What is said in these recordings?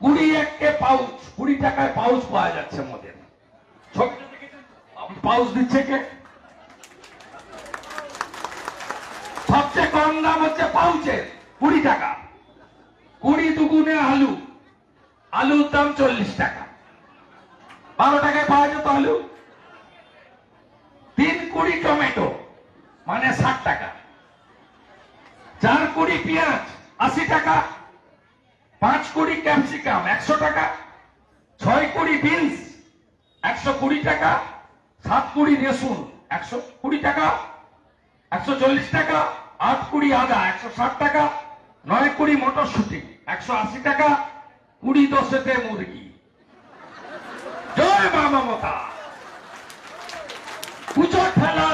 কুড়ি এককে পাউচ, কুড়ি টাকায় পাউচ পাওয়া যাচ্ছে মদের। পাউচ দিচ্ছে কে? সবচেয়ে কম দাম হচ্ছে পাউচের, কুড়ি টাকা। কুড়ি দুগুণে আলু, আলুর দাম চল্লিশ টাকা। বারো টাকায় পাওয়া যেত আলু। তিন কুড়ি টমেটো মানে ষাট টাকা। চার কুড়ি পেঁয়াজ, আশি টাকা। পাঁচ কুড়ি ক্যাপসিকাম, একশো টাকা। ছয় কুড়ি বিনস, একশো কুড়ি টাকা। সাত কুড়ি রসুন একশো কুড়ি টাকা। একশো চল্লিশ টাকা। আট কুড়ি আদা, একশো ষাট টাকা। নয় কুড়ি মটরশুটি, একশো আশি টাকা। কুড়ি দশেতে মুরগি। জয় মা মমতা। পুজো ঠেলা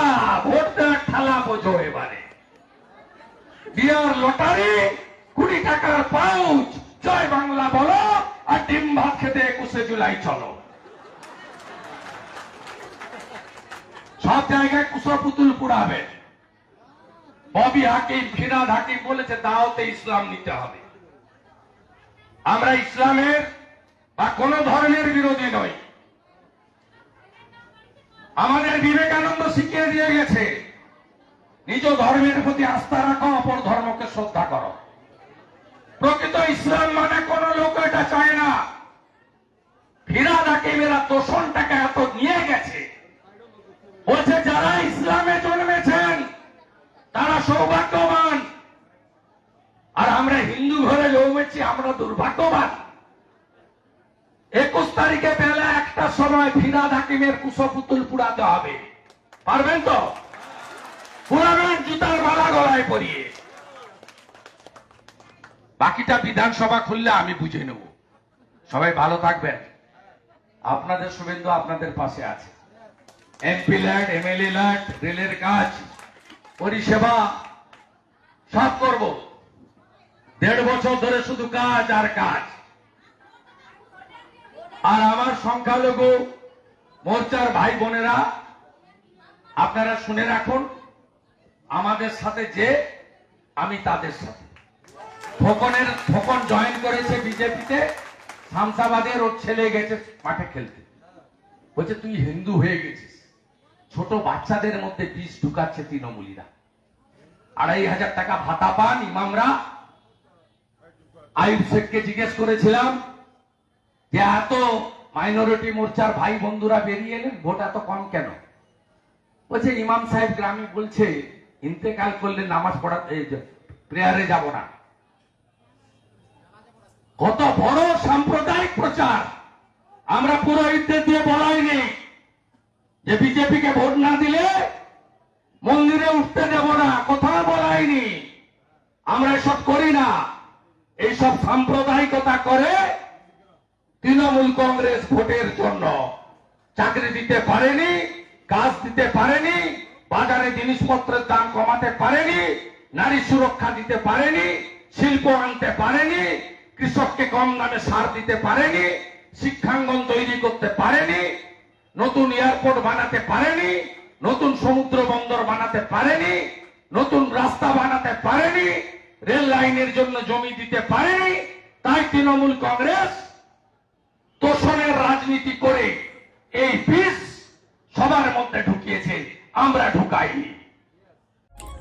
ভোট দেওয়ার ঠেলা বোঝো এবারে। বিয়ার লটারি, কুড়ি টাকার পাউচ। জয় বাংলা বলো, আর ডিম ভাত খেতে একুশে জুলাই চলো। সব জায়গায় কুসো পুতুল পুড়াবে। ববি হাকিম, ফিরাদ হাকিম বলেছে দাওতে ইসলাম নিতে হবে। আমরা ইসলামের বা কোন ধর্মের বিরোধী নই। আমাদের বিবেকানন্দ শিখিয়ে দিয়ে গেছে, নিজ ধর্মের প্রতি আস্থা রাখো ইসলাম মানে কোন লোক এটা চায় না। ফিরাদ হাকিমেরা তোষণটাকে এত নিয়ে গেছে। বলছে, যারা ইসলামে জন্মেছেন, তারা সৌভাগ্যবান। আর আমরা হিন্দু ঘরে জন্মেছি, আমরা দুর্ভাগ্যবান। একুশ তারিখে বেলা একটা সময় ফিরাদ হাকিমের কুশপুতুল পুরাতে হবে। পারবেন তো? পুরাবেন জুতার মালা গলায় পরিয়ে। বাকিটা বিধানসভা খুললে আমি বুঝে নেব। সবাই ভালো থাকবেন। আপনাদের শুভেন্দু আপনাদের পাশে আছে। এমপি ল্যান্ড এমএলএ ল্যান্ড রেলের কাজ, পরিষেবা, সব করব। দেড় বছর ধরে শুধু কাজ আর কাজ। আর আমার সংখ্যালঘু মোর্চার ভাই বোনেরা, আপনারা শুনে রাখুন, আমাদের সাথে যে, আমি তাদের সাথে। ফোকনের, ফোকন জয়েন করেছে বিজেপিতে শামসাবাদের ওর ছেলে গেছে মাঠে খেলতে। বলছে, তুই হিন্দু হয়ে গেছিস। ছোট বাচ্চাদের মধ্যে বিষ ঢুকাচ্ছে তৃণমূলীরা। আড়াই হাজার টাকা ভাতা পান ইমামরা। আইব শেখকে জিজ্ঞেস করেছিলাম যে, এত মাইনরিটি মোর্চার ভাই বন্ধুরা বেরিয়ে এলেন? ভোট এত কম কেন? বলছে, ইমাম সাহেব গ্রামে বলছে, ইন্তেকাল করলে নামাজ পড়া প্রেয়ারে যাব না। কত বড় সাম্প্রদায়িক প্রচার। আমরা পুরোহিতদের দিয়ে বলাইনি যে বিজেপিকে ভোট না দিলে মন্দিরে উঠতে দেব না, কোথাও বলাইনি আমরা এসব করি না। এইসব সাম্প্রদায়িকতা করে তৃণমূল কংগ্রেস ভোটের জন্য চাকরি দিতে পারেনি, কাজ দিতে পারেনি, বাজারে জিনিসপত্রের দাম কমাতে পারেনি, নারী সুরক্ষা দিতে পারেনি, শিল্প আনতে পারেনি কৃষককে কম দামে সার দিতে পারেনি, শিক্ষাঙ্গন তৈরি করতে পারেনি, নতুন এয়ারপোর্ট বানাতে পারেনি, নতুন সমুদ্র বন্দর বানাতে পারেনি, নতুন রাস্তা বানাতে পারেনি, রেল লাইনের জন্য জমি দিতে পারেনি, তাই তৃণমূল কংগ্রেস তোষণের রাজনীতি করে এই বিষ সবার মধ্যে ঢুকিয়েছে, আমরা ঢুকাইনি।